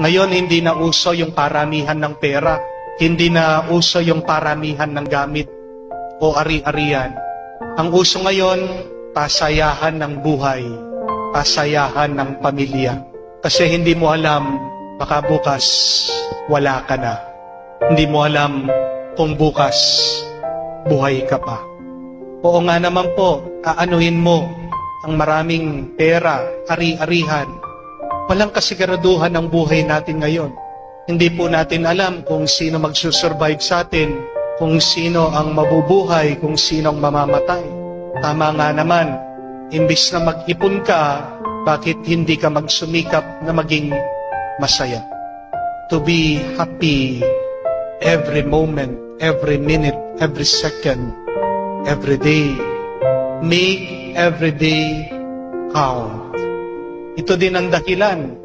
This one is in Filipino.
Ngayon, hindi na uso yung paramihan ng pera. Hindi na uso yung paramihan ng gamit o ari-arian. Ang uso ngayon, pasayahan ng buhay, pasayahan ng pamilya. Kasi hindi mo alam, baka bukas wala ka na. Hindi mo alam kung bukas buhay ka pa. Oo nga naman po, aanuhin mo ang maraming pera, ari-arihan. Walang kasiguraduhan ng buhay natin ngayon. Hindi po natin alam kung sino magsusurvive sa atin, kung sino ang mabubuhay, kung sino ang mamamatay. Tama nga naman, imbis na mag-ipon ka, bakit hindi ka magsumikap na maging masaya? To be happy every moment, every minute, every second, every day. Make every day count. Ito din ang dahilan